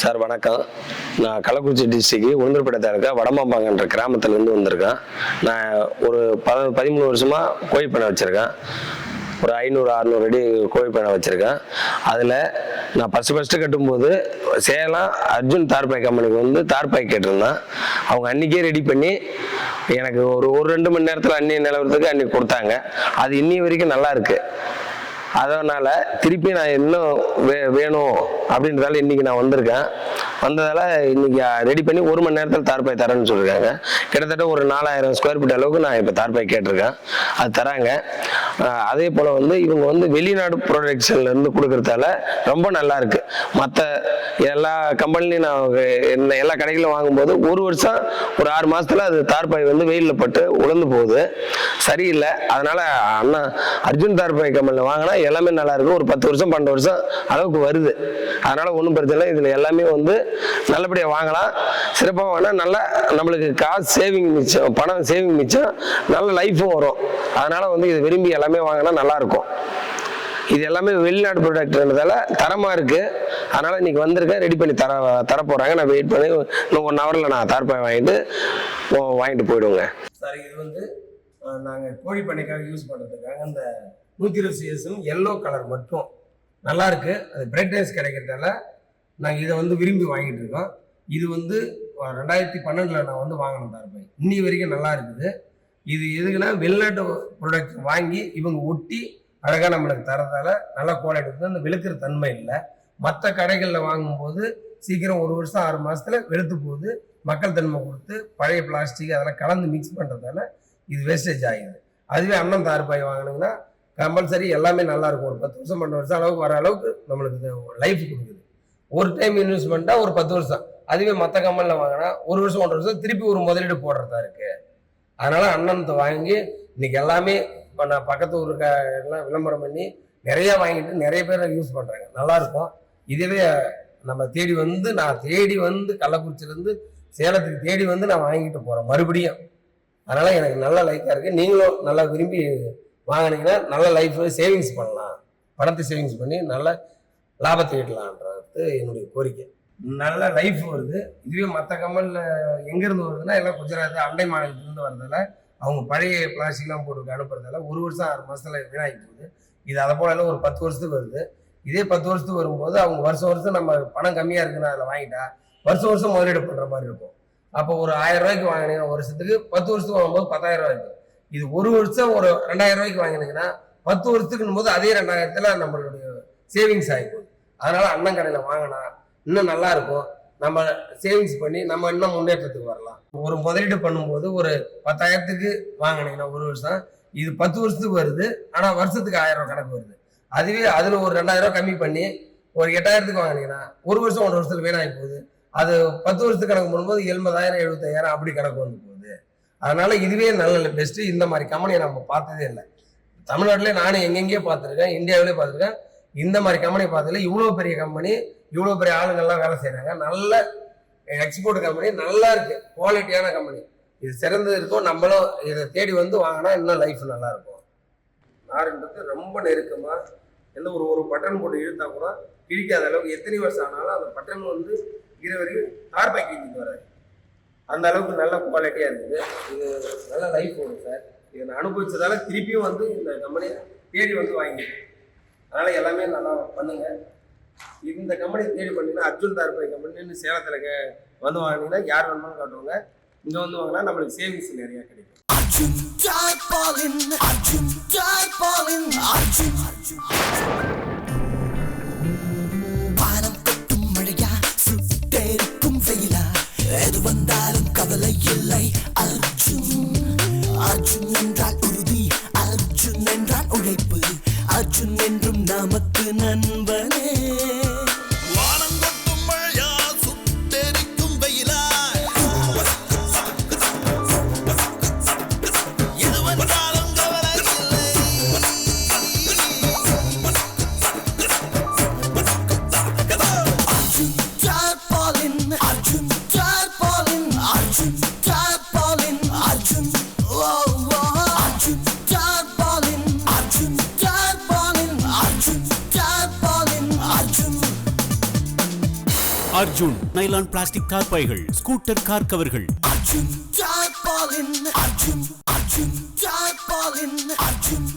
Sir வணக்கம். நான் Kallakurichi district Ulundurpet taluka வடமாம்பாங்கன்ற கிராமத்துலேருந்து வந்திருக்கேன். நான் ஒரு ப பதிமூணு வருஷமாக கோழி பண்ணை வச்சுருக்கேன். ஒரு ஐநூறு அறநூறு அடி கோழி பண்ணை வச்சுருக்கேன். அதில் நான் ஃபஸ்ட்டு ஃபஸ்ட்டு கட்டும்போது சேலம் அர்ஜுன் தார்பாய் கம்பெனிக்கு வந்து தார்பாய் கேட்டிருந்தேன். அவங்க அன்றைக்கே ரெடி பண்ணி எனக்கு ஒரு ஒரு ரெண்டு மணி நேரத்தில் அன்னி நிலவரத்துக்கு அன்றைக்கி கொடுத்தாங்க. அது இன்னி வரைக்கும் நல்லா இருக்குது அதனால் திருப்பி நான் இன்னும் வே வேணும் அப்படின்றதால இன்னைக்கு நான் வந்திருக்கேன். வந்ததால இன்னைக்கு ரெடி பண்ணி ஒரு மணி நேரத்தில் தார்பாய் தரேன்னு சொல்லியிருக்காங்க. கிட்டத்தட்ட ஒரு நாலாயிரம் ஸ்கொயர் ஃபீட் அளவுக்கு நான் இப்போ தார்பாய் கேட்டிருக்கேன். அது தராங்க. அதே போல் வந்து இவங்க வந்து வெளிநாடு ப்ரொடக்ஷன்லேருந்து கொடுக்குறதால ரொம்ப நல்லா இருக்குது மற்ற எல்லா கம்பெனிலையும் நான் என்ன எல்லா கடைகளிலும் வாங்கும்போது ஒரு வருஷம் ஒரு ஆறு மாசத்துல அது தார்பாய் வந்து வெயிலில் பட்டு உழந்து போகுது. சரியில்லை. அதனால அண்ணா அர்ஜுன் தார்பாய் கம்பெனியில் வாங்கினா எல்லாமே நல்லா இருக்கும். ஒரு பத்து வருஷம் பன்னெண்டு வருஷம் அளவுக்கு வருது. அதனால ஒன்றும் பிரச்சனை இல்லை. இதில் எல்லாமே வந்து நல்லபடியாக வாங்கலாம். சிறப்பாக வாங்கினா நல்லா நம்மளுக்கு காசு சேவிங் மிச்சம் பணம் சேவிங் மிச்சம் நல்ல லைஃப்பும் வரும். அதனால வந்து இது விரும்பி எல்லாமே வாங்கினா நல்லா இருக்கும். இது எல்லாமே வெளிநாடு ப்ராடக்ட்ன்றதால தரமாக இருக்குது அதனால் இன்னைக்கு வந்திருக்கேன் ரெடி பண்ணி தர தர நான் வெயிட் பண்ணி இன்னும் ஒன் ஹவரில் நான் தார்பாய் வாங்கிட்டு வாங்கிட்டு போயிடுவோங்க. சார் இது வந்து நாங்கள் கோழி பண்ணைக்காக யூஸ் பண்ணுறதுக்காக அந்த நூற்றி இருபது சிஎஸ்ஸும் எல்லோ கலர் மட்டும் நல்லா இருக்கு. அது ரைஸ் கிடைக்கிறதால நாங்கள் இதை வந்து விரும்பி வாங்கிட்டு இருக்கோம். இது வந்து ரெண்டாயிரத்தி பன்னெண்டில் நான் வந்து வாங்கினேன் தார்பாய் இன்னி வரைக்கும் நல்லா இருக்குது. இது எதுக்குன்னா வெளிநாட்டு ப்ராடக்ட் வாங்கி இவங்க ஒட்டி அழகாக நம்மளுக்கு தரதால நல்ல குவாலிட்டி இருக்குது அந்த வெளுக்கிற தன்மை இல்லை. மற்ற கடைகளில் வாங்கும்போது சீக்கிரம் ஒரு வருஷம் ஆறு மாதத்தில் வெளுத்து போகுது. மக்கள் தன்மை கொடுத்து பழைய பிளாஸ்டிக் அதெல்லாம் கலந்து மிக்ஸ் பண்ணுறதால இது வேஸ்டேஜ் ஆகிடுது அதுவே அண்ணன் தார்பாய் வாங்கினீங்கன்னா கம்பல்சரி எல்லாமே நல்லாயிருக்கும் ஒரு பத்து வருஷம் பன்னெண்டு வருஷம் அளவுக்கு வர அளவுக்கு நம்மளுக்கு லைஃப் கொடுக்குது. ஒரு டைம் இன்வெஸ்ட்மெண்ட்டாக ஒரு பத்து வருஷம். அதுவே மற்ற கம்பெனியில் வாங்கினா ஒரு வருஷம் ஒன்றரை வருஷம் திருப்பி ஒரு முதலீடு போடுறதா இருக்குது அதனால் அண்ணன் வாங்கி இன்னைக்கு எல்லாமே இப்போ நான் பக்கத்து ஊருக்க எல்லாம் விளம்பரம் பண்ணி நிறைய வாங்கிட்டு நிறைய பேர் யூஸ் பண்ணுறாங்க நல்லாயிருக்கும் இதுவே நம்ம தேடி வந்து நான் தேடி வந்து கள்ளக்குறிச்சிலேருந்து சேலத்துக்கு தேடி வந்து நான் வாங்கிட்டு போகிறேன் மறுபடியும். அதனால் எனக்கு நல்ல லைக்காக இருக்குது நீங்களும் நல்லா விரும்பி வாங்கினீங்கன்னா நல்ல லைஃப் சேவிங்ஸ் பண்ணலாம். பணத்தை சேவிங்ஸ் பண்ணி நல்ல லாபத்தை ஈட்டலான்றது என்னுடைய கோரிக்கை. நல்ல லைஃப் வருது. இதுவே மற்ற கம்பெனியில் எங்கேருந்து வருதுன்னா எல்லாம் குஜராத் அண்டை மாநிலத்திலேருந்து வர்றதால அவங்க பழைய பிளாஸ்டிக்லாம் போட்டு அனுப்புறதால ஒரு வருஷம் ஆறு மாதத்தில் வீணாகி போகுது. இது அதை போல ஒரு பத்து வருஷத்துக்கு வருது. இதே பத்து வருஷத்துக்கு வரும்போது அவங்க வருஷம் வருஷம் நம்ம பணம் கம்மியாக இருக்குன்னு அதில் வாங்கிட்டா வருஷம் வருஷம் முதலீடு பண்ணுற மாதிரி இருக்கும். அப்போ ஒரு ஆயிரம் ரூபாய்க்கு வாங்கினீங்கன்னா வருஷத்துக்கு பத்து வருஷத்துக்கு வாங்கும்போது பத்தாயிரம் ரூபாய் இருக்கும் இது ஒரு வருஷம் ஒரு ரெண்டாயிரம் ரூபாய்க்கு வாங்கினீங்கன்னா பத்து வருஷத்துக்குன்னும் போது அதே ரெண்டாயிரத்துல நம்மளுடைய சேவிங்ஸ் ஆகிப்போகுது அதனால அண்ணன் கடையில் வாங்கினா இன்னும் நல்லா இருக்கும். நம்ம சேவிங்ஸ் பண்ணி நம்ம இன்னும் முன்னேற்றத்துக்கு வரலாம். ஒரு முதலீடு பண்ணும்போது ஒரு பத்தாயிரத்துக்கு வாங்கினீங்கன்னா ஒரு வருஷம் இது பத்து வருஷத்துக்கு வருது ஆனால் வருஷத்துக்கு ஆயிரம் ரூபா கணக்கு வருது. அதுவே அதில் ஒரு ரெண்டாயிரம் ரூபா கம்மி பண்ணி ஒரு எட்டாயிரத்துக்கு வாங்கினீங்கன்னா ஒரு வருஷம் ஒன்றரை வருஷத்துல வீணாகி போகுது. அது பத்து வருஷத்துக்கு கணக்கு பண்ணும்போது எண்பதாயிரம் எழுபத்தாயிரம் அப்படி கணக்கு வந்து போகுது. அதனால இதுவே நல்ல பெஸ்ட் இந்த மாதிரி கம்பெனியை நம்ம பார்த்ததே இல்லை. தமிழ்நாட்டிலே நானும் எங்கெங்கேயோ பார்த்துருக்கேன் இந்தியாவிலே பார்த்துருக்கேன். இந்த மாதிரி கம்பெனி பார்த்ததில்ல இவ்வளோ பெரிய கம்பெனி இவ்வளோ பெரிய ஆளுங்கள்லாம் வேலை செய்கிறாங்க நல்ல எக்ஸ்போர்ட் கம்பெனி நல்லா இருக்கு. குவாலிட்டியான கம்பெனி இது சிறந்து இருக்கும். நம்மளும் இதை தேடி வந்து வாங்கினா இன்னும் லைஃப் நல்லா இருக்கும். நாருன்றது ரொம்ப நெருக்கமாக எந்த ஒரு ஒரு பட்டன் போட்டு இழுத்தா கூட கிழிக்காத அளவுக்கு எத்தனை வருஷம் ஆனாலும் அந்த பட்டன் வந்து இது வரைக்கும் தார் பேக்கிங் வராது. அந்த அளவுக்கு நல்ல குவாலிட்டியாக இருக்குது இது நல்ல லைஃப் வரும் சார். இதை நான் அனுபவிச்சதால திருப்பியும் வந்து இந்த கம்பெனியை தேடி வந்து வாங்கிட்டேன். அதனால் எல்லாமே நல்லா பண்ணுங்கள் இந்த கம்பெனி தேடி பண்ணீங்கன்னா அர்ஜுன் தார்பாய் கம்பெனின்னு சேலத்தில் வந்து வாங்கினீங்கன்னா யார் வேணுமாலும் காட்டுவாங்க. இங்கே வந்து வாங்கினா நம்மளுக்கு சேவிங்ஸ் நிறையா கிடைக்கும். Arjun Tarpaulin, Arjun Tarpaulin, Arjun. வானம் எது வந்தாலும் கவலை இல்லை அர்ஜுன். அர்ஜுன் என்றால் உறுதி அர்ஜுன் என்றால் உழைப்பு. அர்ஜுன் என்றும் நமக்கு நண்பர். அர்ஜுன் நைலான் பிளாஸ்டிக் கார் பைகள் ஸ்கூட்டர் கார் கவர்கள் அர்ஜுன் அர்ஜுன் அர்ஜுன் அர்ஜுன்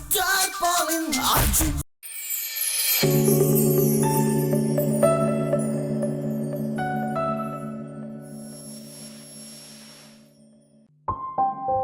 அர்ஜுன் Thank you.